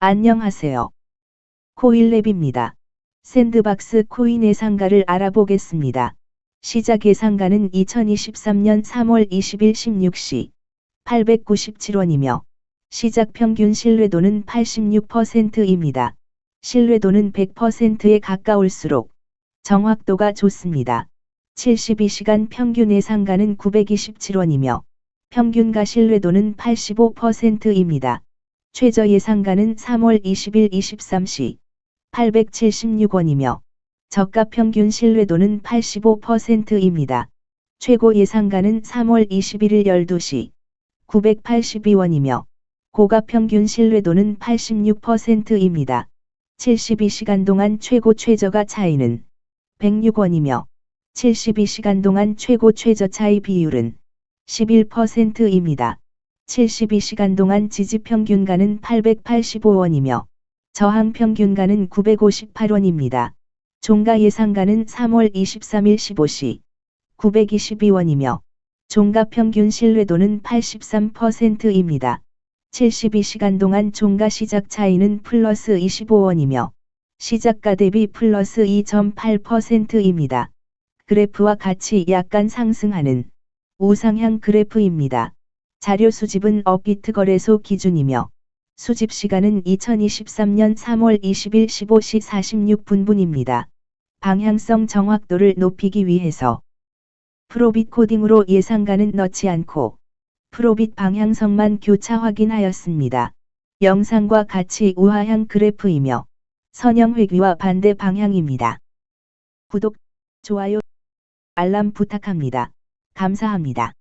안녕하세요. 코일랩입니다. 샌드박스 코인 예상가를 알아보겠습니다. 시작 예상가는 2023년 3월 20일 16시 897원이며 시작 평균 신뢰도는 86%입니다. 신뢰도는 100%에 가까울수록 정확도가 좋습니다. 72시간 평균 예상가는 927원이며 평균가 신뢰도는 85%입니다. 최저 예상가는 3월 20일 23시 876원이며 저가 평균 신뢰도는 85%입니다. 최고 예상가는 3월 21일 12시 982원이며 고가 평균 신뢰도는 86%입니다. 72시간 동안 최고 최저가 차이는 106원이며 72시간 동안 최고 최저 차이 비율은 11%입니다. 72시간 동안 지지 평균가는 885원이며 저항 평균가는 958원입니다. 종가 예상가는 3월 23일 15시 922원이며 종가 평균 신뢰도는 83%입니다. 72시간 동안 종가 시작 차이는 플러스 25원이며 시작가 대비 플러스 2.8%입니다. 그래프와 같이 약간 상승하는 우상향 그래프입니다. 자료 수집은 업비트 거래소 기준이며 수집 시간은 2023년 3월 20일 15시 46분분입니다. 방향성 정확도를 높이기 위해서 프로빗 코딩으로 예상가는 넣지 않고 프로빗 방향성만 교차 확인하였습니다. 영상과 같이 우하향 그래프이며 선형 회귀와 반대 방향입니다. 구독, 좋아요, 알람 부탁합니다. 감사합니다.